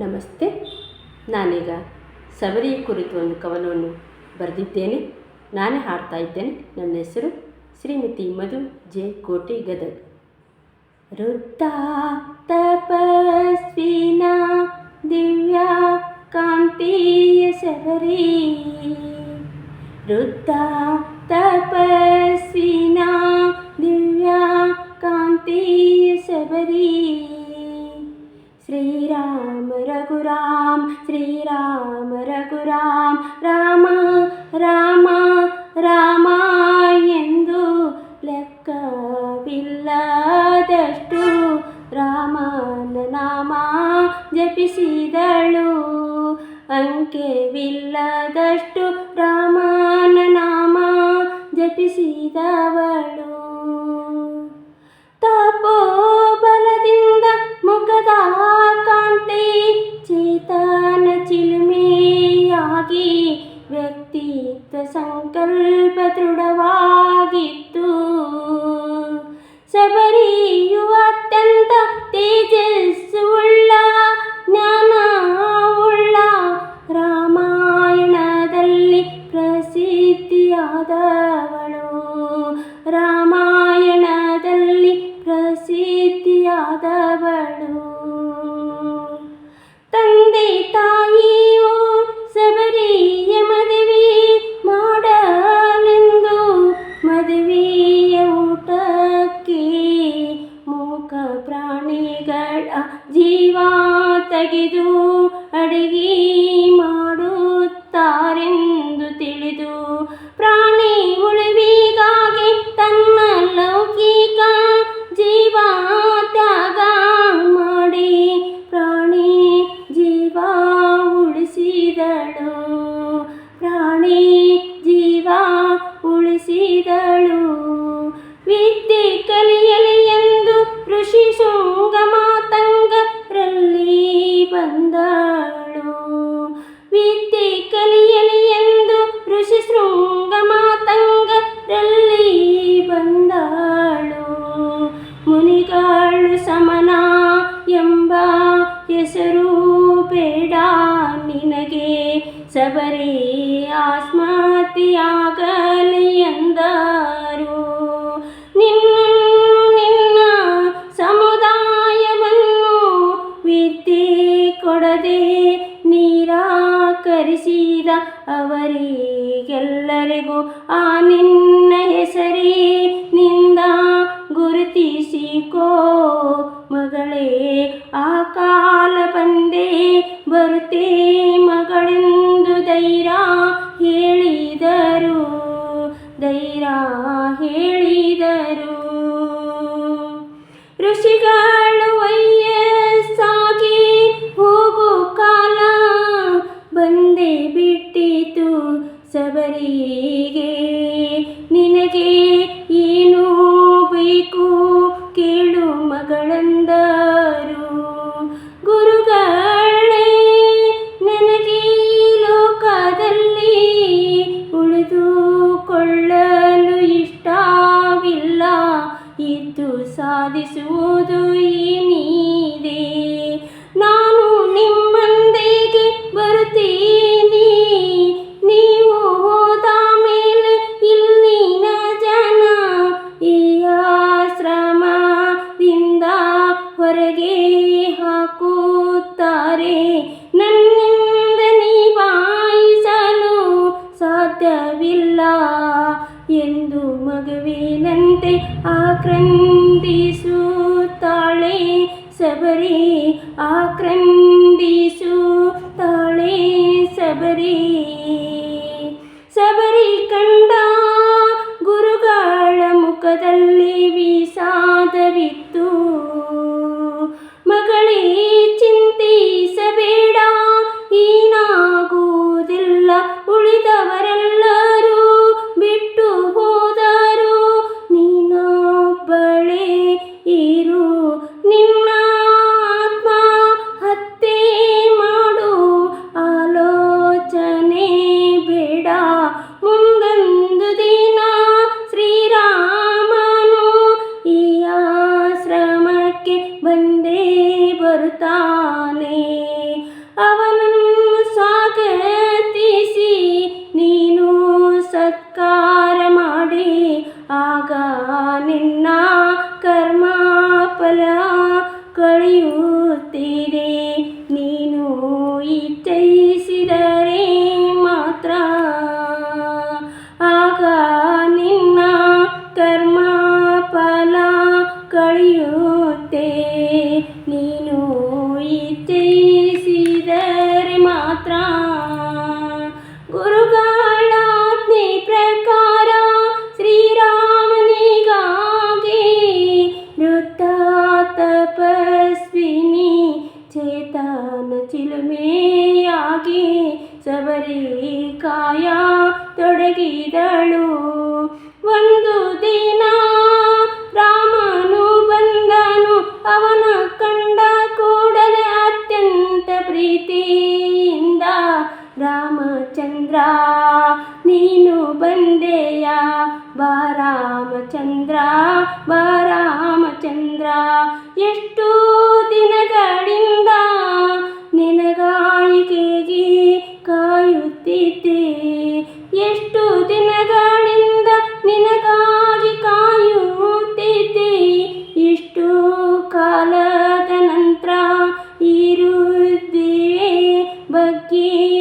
ನಮಸ್ತೆ ನಾನೀಗ ಸಬರಿ ಕುರಿತು ಒಂದು ಕವನವನ್ನು ಬರೆದಿದ್ದೇನೆ ನಾನೇ ಹಾಡ್ತಾ ಇದ್ದೇನೆ ನನ್ನ ಹೆಸರು ಶ್ರೀಮತಿ ಮಧು ಜೆ ಕೋಟಿ ಗದಗ್ ವೃದ್ಧ ತಪಸ್ವಿನ ದಿವ್ಯ ಕಾಂತಿಯ ಸಬರಿ ವೃದ್ಧ ತಪಸ್ವಿನ ದಿವ್ಯ ಕಾಂತಿಯ ಸಬರಿ ಶ್ರೀರಾಮ ರಘುರಾಮ್ ಶ್ರೀರಾಮ ರಘುರಾಮ್ ರಾಮ ರಾಮ ರಾಮ ಎಂದು ಲೆಕ್ಕವಿಲ್ಲದಷ್ಟು ರಾಮನ ನಾಮ ಜಪಿಸಿದಳು ಅಂಕೆವಿಲ್ಲದಷ್ಟು ರಾಮನ ನಾಮ ಜಪಿಸಿದವಳು ಸಬರಿ ಆಸ್ಮಾತಿಯಾಗಲಿ ಎಂದರು. ನಿನ್ನನ್ನು ನಿನ್ನ ಸಮುದಾಯವನ್ನು ವಿದ್ಯೆ ಕೊಡದೆ ನಿರಾಕರಿಸಿದ ಅವರಿಗೆಲ್ಲರಿಗೂ ಆ ನಿನ್ನ ಹೆಸರಿನಿಂದ ಗುರುತಿಸಿಕೋ ಮಗಳೇ, ಆ ಕಾಲ ಬಂದೇ ಬರುತ್ತೇ ಸಬರಿಗೆ ನಿನಗೆ ಏನು ಬೇಕು ಕೇಳು ಮಗಳಂದರು. ಗುರುಗಳೇ ನನಗೆ ಲೋಕದಲ್ಲಿ ಉಳಿದುಕೊಳ್ಳಲು ಇಷ್ಟವಿಲ್ಲ ಇದ್ದು ಸಾಧಿಸುವುದು ಹೊರಗೆ ಹಾಕುತ್ತಾರೆ. ನನ್ನಿಂದ ನಿಭಾಯಿಸಲು ಸಾಧ್ಯವಿಲ್ಲ ಎಂದು ಮಗುವಿನಂತೆ ಆಕ್ರಂದಿಸುತ್ತಾಳೆ. ಸಬರಿ ಆಕ್ರಂದಿಸುತ್ತಾಳೆ કળિયું તીરે ಎಷ್ಟೋ ದಿನಗಳಿಂದ ನಿನಗಾಯಿಕೆಗೆ ಕಾಯುತ್ತಿದ್ದೆ. ಎಷ್ಟು ದಿನಗಳಿಂದ ನಿನಗಾಗಿ ಕಾಯುತ್ತಿದ್ದೆ. ಎಷ್ಟೋ ಕಾಲದ ನಂತರ ಇರುತ್ತೇವೆ ಬಗ್ಗೆ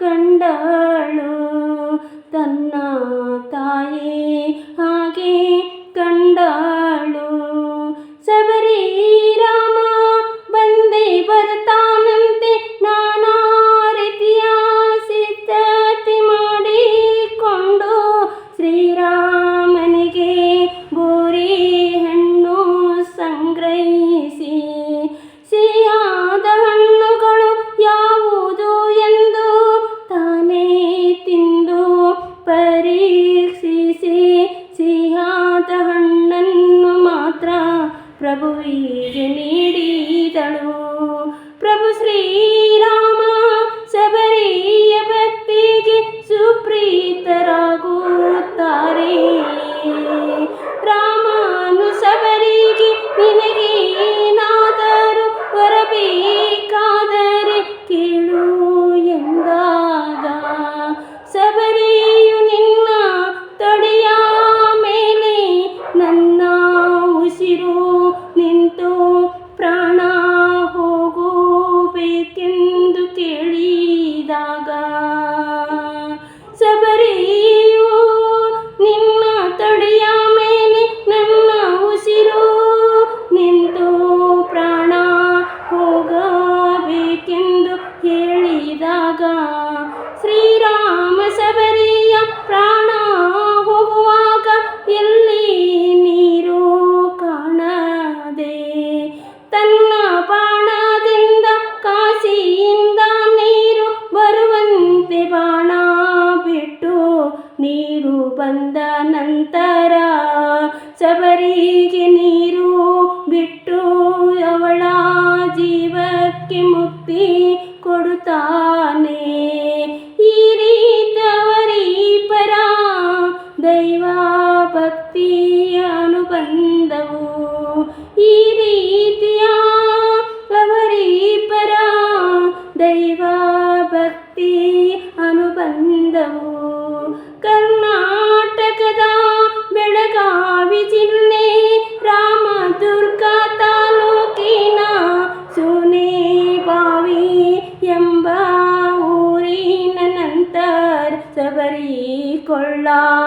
ಕಂಡಾಳು ತನ್ನ ತಾಯಿ ಹಾಗೆ ಕಂಡಾಳು ಸಬರಿ ರಾಮ ಬಂದೇ ಬರ್ತಾನಂತೆ ನಾನಾ ರೀತಿಯ ಸಿದ್ಧತೆ ಮಾಡಿಕೊಂಡು ಶ್ರೀರಾಮನಿಗೆ ಹೀಗೆ ನೀಡಿದಳು. ಪ್ರಭು ಶ್ರೀರಾಮ ಶಬರಿಯ ಭಕ್ತಿಗೆ ಸುಪ್ರೀತರಾಗುತ್ತಾರೆ. ರಾಮನು ಶಬರಿಗೆ ನಿನಗೇ దేవుడు తానే ఈ రీతవరి పరా దైవాభక్తి అనుబంధవు. ఈ రీతియా కవరి పరా దైవాభక్తి అనుబంధవు. కర్మ Love.